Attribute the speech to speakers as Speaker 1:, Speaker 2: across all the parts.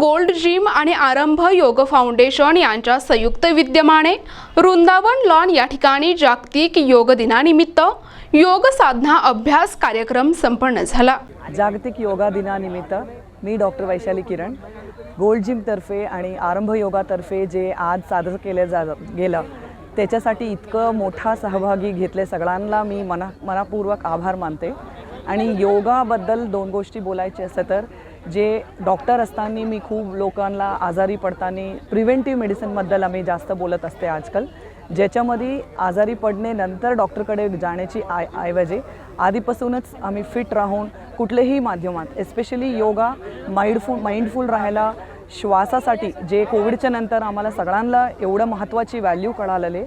Speaker 1: Gold gym आणि आरंभ योग फाउंडेशन यांच्या संयुक्त विद्यमाने वृंदावन लॉन या ठिकाणी जागतिक योग दिनानिमित्त योग साधना अभ्यास कार्यक्रम संपन्न झाला.
Speaker 2: जागतिक योगा दिनानिमित्त मी डॉक्टर वैशाली किरण गोल्ड जिमतर्फे आणि आरंभ योगातर्फे जे आज सादर केलं जा गेलं त्याच्यासाठी इतकं मोठा सहभागी घेतले सगळ्यांना मी मना मनापूर्वक आभार मानते. आणि योगाबद्दल दोन गोष्टी बोलायचे असतं तर जे डॉक्टर असताना मी खूप लोकांना आजारी पडताना प्रिव्हेंटिव्ह मेडिसिनबद्दल आम्ही जास्त बोलत असते आजकाल. ज्याच्यामध्ये आजारी पडणे नंतर डॉक्टरकडे जाण्याची आय ऐवजी आधीपासूनच आम्ही फिट राहून कुठल्याही माध्यमात एस्पेशली योगा माइंडफुल माइंडफुल राहायला श्वासासाठी जे कोविडच्या नंतर आम्हाला सगळ्यांना एवढं महत्त्वाची व्हॅल्यू कळालेले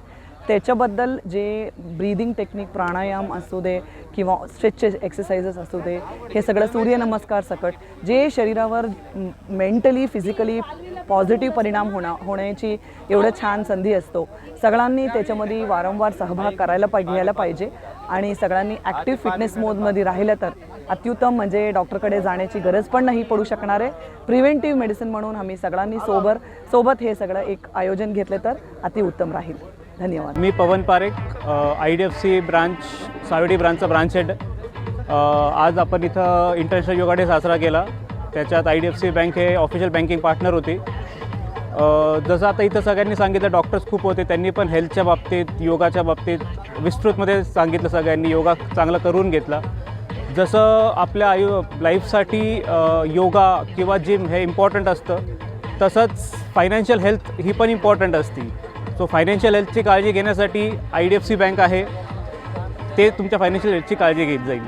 Speaker 2: त्याच्याबद्दल जे ब्रीदिंग टेक्निक प्राणायाम असू दे किंवा स्ट्रेच एक्सरसाइजेस असू दे हे सगळं सूर्यनमस्कार सकट जे शरीरावर मेंटली फिजिकली पॉझिटिव्ह परिणाम होणं होण्याची एवढं छान संधी असतो सगळ्यांनी त्याच्यामध्ये वारंवार सहभाग करायला पाहिजे घ्यायला पाहिजे. आणि सगळ्यांनी ॲक्टिव्ह फिटनेस मोडमध्ये राहिलं तर अत्युत्तम म्हणजे डॉक्टरकडे जाण्याची गरज पण नाही पडू शकणार आहे. प्रिव्हेंटिव्ह मेडिसिन म्हणून आम्ही सगळ्यांनी सोबर सोबत हे सगळं एक आयोजन घेतलं तर अतिउत्तम राहील. धन्यवाद.
Speaker 3: मी Pawan Parekh I D F C branch Savedi ब्रांचचा branch head आज आपण इथं इंटरनॅशनल योगा डे साजरा केला. त्याच्यात I D F C bank हे ऑफिशियल बँकिंग पार्टनर होती. जसं आता इथं सगळ्यांनी सांगितलं डॉक्टर्स खूप होते. त्यांनी पण हेल्थच्या बाबतीत योगाच्या बाबतीत विस्तृतमध्ये सांगितलं सगळ्यांनी. योगा चांगला करून घेतला. जसं आपल्या आयु लाईफसाठी योगा किंवा जिम हे इम्पॉर्टंट असतं. तसंच फायनान्शियल हेल्थ ही पण इम्पॉर्टंट असती. सो फायनान्शियल हेल्थची काळजी घेण्यासाठी I D F C bank आहे. ते तुमच्या फायनान्शियल हेल्थची काळजी घेत जाईल.